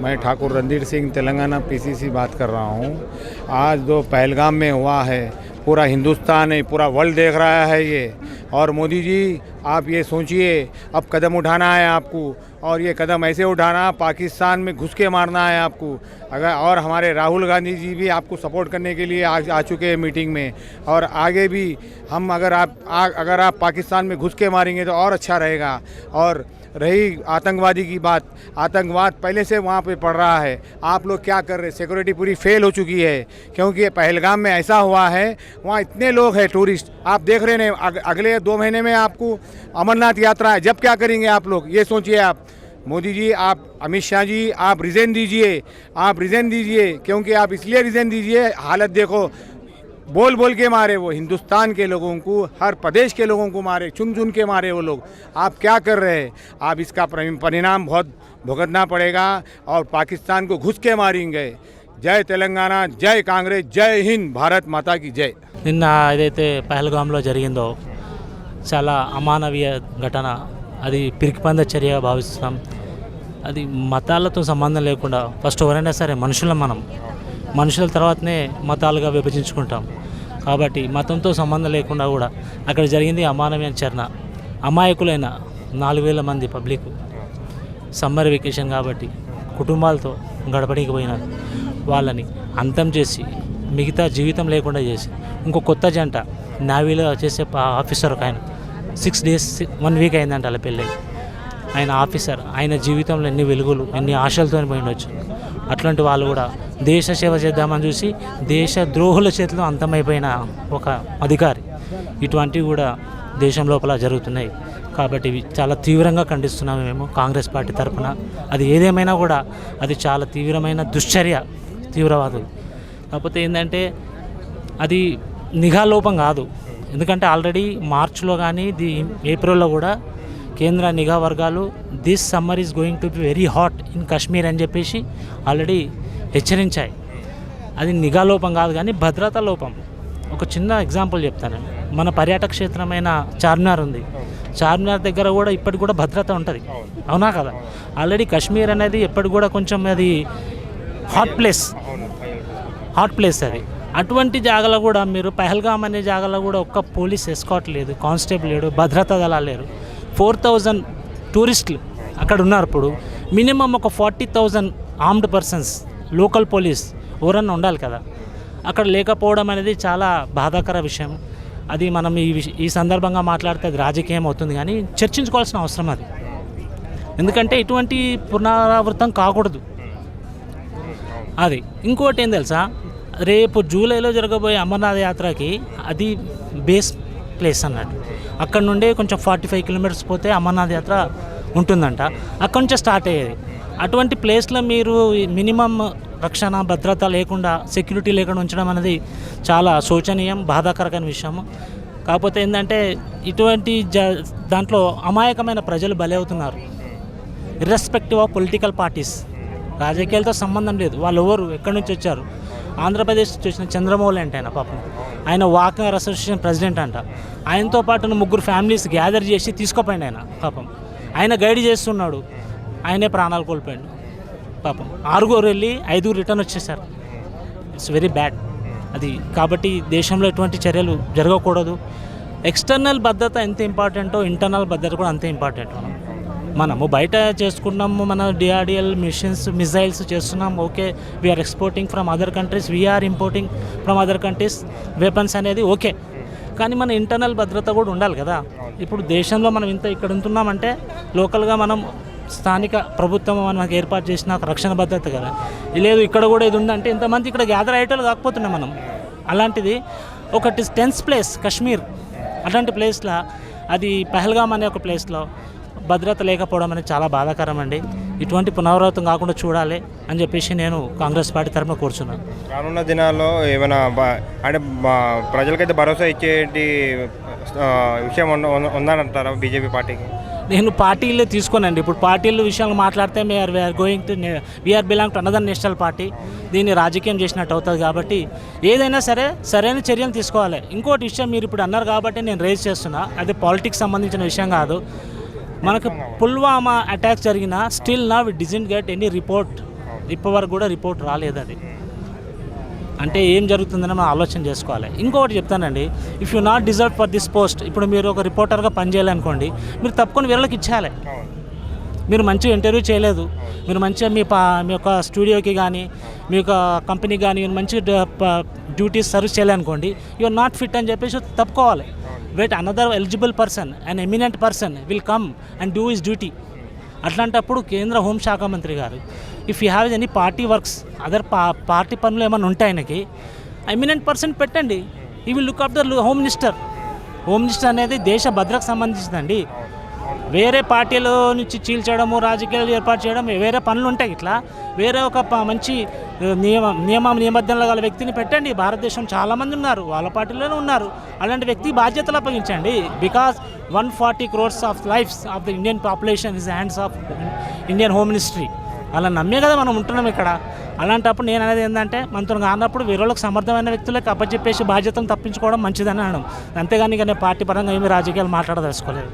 मैं ठाकुर रणधीर सिंह तेलंगाना पीसीसी बात कर रहा हूँ। आज जो पहलगाम में हुआ है पूरा हिंदुस्तान है पूरा वर्ल्ड देख रहा है ये। और मोदी जी आप ये सोचिए अब कदम उठाना है आपको और ये कदम ऐसे उठाना पाकिस्तान में घुस के मारना है आपको। अगर और हमारे राहुल गांधी जी भी आपको सपोर्ट करने के लिए आ, आ चुके हैं मीटिंग में। और आगे भी हम अगर आप आ, अगर आप पाकिस्तान में घुस के मारेंगे तो और अच्छा रहेगा। और रही आतंकवादी की बात आतंकवाद पहले से वहाँ पे पड़ रहा है। आप लोग क्या कर रहे? सिक्योरिटी पूरी फेल हो चुकी है क्योंकि पहलगाम में ऐसा हुआ है वहाँ इतने लोग हैं टूरिस्ट आप देख रहे हैं अग, अगले दो महीने में आपको अमरनाथ यात्रा है। जब क्या करेंगे आप लोग? ये सोचिए आप। मोदी जी आप अमित शाह जी आप रिज़ाइन दीजिए। आप रिज़ाइन दीजिए क्योंकि आप इसलिए रिज़ाइन दीजिए। हालत देखो बोल बोल के मारे वो हिंदुस्तान के लोगों को हर प्रदेश के लोगों को मारे चुन चुन के मारे वो लोग आप क्या कर रहे हैं आप इसका परि- परिणाम बहुत भुगतना पड़ेगा और पाकिस्तान को घुस के मारेंगे जय तेलंगाना जय कांग्रेस जय हिंद भारत माता की जय నిన్న ఏదైతే పహల్గామ్లో జరిగిందో చాలా అమానవీయ ఘటన అది పిరికిపంద చర్యగా భావిస్తున్నాం అది మతాలతో సంబంధం లేకుండా ఫస్ట్ ఎవరైనా సరే మనుషులం మనం మనుషుల తర్వాతనే మతాలుగా విభజించుకుంటాం కాబట్టి మతంతో సంబంధం లేకుండా కూడా అక్కడ జరిగింది అమానవీయ చరణ. అమాయకులైన నాలుగు వేల మంది పబ్లిక్ సమ్మర్ వెకేషన్ కాబట్టి కుటుంబాలతో గడపడానికి పోయినారు. వాళ్ళని అంతం చేసి మిగతా జీవితం లేకుండా చేసి ఇంకో కొత్త జంట నావీలో చేసే ఆఫీసర్ ఒక ఆయన. సిక్స్ డేస్ వన్ వీక్ అయిందంట అలా పెళ్ళి. ఆయన ఆఫీసర్ ఆయన జీవితంలో ఎన్ని వెలుగులు ఎన్ని ఆశలతో పోయిండొచ్చు. అట్లాంటి వాళ్ళు కూడా దేశ సేవ చేద్దామని చూసి దేశ ద్రోహుల చేతిలో అంతమైపోయిన ఒక అధికారి. ఇటువంటివి కూడా దేశం లోపల జరుగుతున్నాయి. కాబట్టి ఇవి చాలా తీవ్రంగా ఖండిస్తున్నాము మేము కాంగ్రెస్ పార్టీ తరఫున అది ఏదేమైనా కూడా అది చాలా తీవ్రమైన దుశ్చర్య తీవ్రవాదులు కాకపోతే ఏంటంటే అది నిఘా లోపం కాదు. ఎందుకంటే ఆల్రెడీ మార్చ్లో కానీ ది ఏప్రిల్లో కూడా కేంద్ర నిఘా వర్గాలు this summer is going to be very hot in Kashmir అని చెప్పేసి ఆల్రెడీ హెచ్చరించాయి. అది నిఘా లోపం కాదు కానీ భద్రతా లోపం. ఒక చిన్న ఎగ్జాంపుల్ చెప్తాను. మన పర్యాటక క్షేత్రమైన చార్మినార్ ఉంది. చార్మినార్ దగ్గర కూడా ఇప్పటికి కూడా భద్రత ఉంటుంది. అవునా కదా? ఆల్రెడీ కాశ్మీర్ అనేది ఎప్పటికి కూడా కొంచెం అది హాట్ ప్లేస్ హాట్ ప్లేస్ అది. అటువంటి జాగాలో కూడా మీరు పహల్గామ్ అనే జాగాలో కూడా ఒక్క పోలీస్ ఎస్కాట్ లేదు కానిస్టేబుల్ లేడు భద్రతా దళాలు లేరు. ఫోర్ థౌజండ్ టూరిస్టులు అక్కడ ఉన్నారు ఇప్పుడు. మినిమం ఒక forty thousand armed persons local police ఎవరన్నా ఉండాలి కదా. అక్కడ లేకపోవడం అనేది చాలా బాధాకర విషయం. అది మనం ఈ విష- ఈ సందర్భంగా మాట్లాడితే అది రాజకీయం అవుతుంది కానీ చర్చించుకోవాల్సిన అవసరం అది. ఎందుకంటే ఇటువంటి పునరావృతం కాకూడదు. అది. ఇంకోటి ఏం తెలుసా? రేపు జూలైలో జరగబోయే అమర్నాథ్ యాత్రకి అది బేస్ ప్లేస్ అన్నట్టు. అక్కడ నుండి కొంచెం ఫార్టీ ఫైవ్ కిలోమీటర్స్ పోతే అమర్నాథ్ యాత్ర ఉంటుందంట. అక్కడ నుంచే స్టార్ట్ అయ్యేది. అటువంటి ప్లేస్లో మీరు మినిమం రక్షణ భద్రత లేకుండా సెక్యూరిటీ లేకుండా ఉంచడం అనేది చాలా శోచనీయం బాధాకరమైన విషయము కాకపోతే ఏంటంటే ఇటువంటి జ దాంట్లో అమాయకమైన ప్రజలు బలవుతున్నారు అవుతున్నారు. ఇర్రెస్పెక్టివ్ ఆఫ్ పొలిటికల్ పార్టీస్ రాజకీయాలతో సంబంధం లేదు. వాళ్ళు ఎవరు? ఎక్కడి నుంచి వచ్చారు? ఆంధ్రప్రదేశ్ నుంచి వచ్చిన చంద్రమౌళి అంటే ఆయన పాపం. ఆయన వాకర్ అసోసియేషన్ ప్రెసిడెంట్ అంట. ఆయనతో పాటు ముగ్గురు ఫ్యామిలీస్ గ్యాదర్ చేసి తీసుకుపోయింది ఆయన పాపం. ఆయన గైడ్ చేస్తున్నాడు. ఆయనే ప్రాణాలు కోల్పోయాడు. పాపం. ఆరుగురు వెళ్ళి ఐదుగురు రిటర్న్ వచ్చేసారు. ఇట్స్ వెరీ బ్యాడ్ అది కాబట్టి దేశంలో ఎటువంటి చర్యలు జరగకూడదు. ఎక్స్టర్నల్ భద్రత ఎంత ఇంపార్టెంటో ఇంటర్నల్ భద్రత కూడా అంతే ఇంపార్టెంట్ మనం మనము బయట చేసుకున్నాము మన డిఆర్డిఎల్ మిషన్స్ మిజైల్స్ చేస్తున్నాం. Okay we are exporting from other countries we are importing from other countries weapons అనేది ఓకే కానీ మన ఇంటర్నల్ భద్రత కూడా ఉండాలి కదా. ఇప్పుడు దేశంలో మనం ఇంత ఇక్కడ ఉంటున్నామంటే లోకల్గా మనం స్థానిక ప్రభుత్వం మనకు ఏర్పాటు చేసిన రక్షణ భద్రత కదా. లేదు ఇక్కడ కూడా ఇది ఉందంటే ఇంతమంది ఇక్కడ గ్యాదర్ అయ్యేటోళ్ళు కాకపోతున్నాం మనం. అలాంటిది ఒకటి టెన్స్ ప్లేస్ కాశ్మీర్ అలాంటి ప్లేస్లో అది పెహల్గామ్ అనే ఒక ప్లేస్లో భద్రత లేకపోవడం అనేది చాలా బాధాకరం అండి. ఇటువంటి పునరావృతం కాకుండా చూడాలి అని చెప్పేసి నేను కాంగ్రెస్ పార్టీ తరఫున కూర్చున్నాను. రానున్న దినాల్లో ఏమైనా అంటే ప్రజలకైతే భరోసా ఇచ్చేటి విషయం ఉందంటారా ఉందనంటారా బీజేపీ పార్టీకి? నేను పార్టీలే తీసుకోనండి. ఇప్పుడు పార్టీల విషయాలు మాట్లాడితే may are we are going to we are belong to another national party దీన్ని రాజకీయం చేసినట్టు అవుతుంది కాబట్టి ఏదైనా సరే సరైన చర్యలు తీసుకోవాలి. ఇంకోటి విషయం మీరు ఇప్పుడు అన్నారు కాబట్టి నేను రేజ్ చేస్తున్నా. అది పాలిటిక్స్ సంబంధించిన విషయం కాదు. మనకు పుల్వామా అటాక్ జరిగిన స్టిల్ నా we didn't get any report ఇప్పటివరకు కూడా రిపోర్ట్ రాలేదు అది. అంటే ఏం జరుగుతుందని మనం ఆలోచన చేసుకోవాలి. ఇంకొకటి చెప్తానండి if you not deserve for this post ఇప్పుడు మీరు ఒక రిపోర్టర్గా పనిచేయాలనుకోండి మీరు తప్పుకొని వీళ్ళకి ఇచ్చేయాలి. మీరు మంచిగా ఇంటర్వ్యూ చేయలేదు మీరు మంచిగా మీ పా మీ యొక్క స్టూడియోకి కానీ మీ యొక్క కంపెనీకి కానీ మీరు మంచి డ్యూటీస్ సర్వీస్ చేయాలనుకోండి యూఆర్ నాట్ ఫిట్ అని చెప్పేసి తప్పుకోవాలి. Wait another eligible person and eminent person will come and do is duty అట్లాంటప్పుడు కేంద్ర హోంశాఖ మంత్రి గారు if you have any party works other పా పార్టీ పనులు ఏమైనా ఉంటాయి ఆయనకి ఎమినెంట్ పర్సన్ పెట్టండి. He will look after the home minister home minister అనేది దేశ భద్రతకు సంబంధించిందండి. వేరే పార్టీలో నుంచి చీల్చడము రాజకీయాలు ఏర్పాటు చేయడం వేరే పనులు ఉంటాయి ఇట్లా. వేరే ఒక ప- మంచి నియమ నియమ నియమర్థంలో గల వ్యక్తిని పెట్టండి. భారతదేశం చాలామంది ఉన్నారు వాళ్ళ పార్టీలోనే ఉన్నారు. అలాంటి వ్యక్తి బాధ్యతలు అప్పగించండి. Because one forty crores of lives of the Indian population is hands of Indian home ministry అలా నమ్మే కదా మనం ఉంటున్నాం ఇక్కడ. అలాంటప్పుడు నేను అనేది ఏంటంటే మనతో కానప్పుడు వేరే వాళ్ళకి సమర్థమైన వ్యక్తులకు అప్పచెప్పేసి బాధ్యతను తప్పించుకోవడం మంచిదని అనడం. అంతేగాని ఇక నేను పార్టీ పరంగా ఏమి రాజకీయాలు మాట్లాడదలుచుకోలేదు.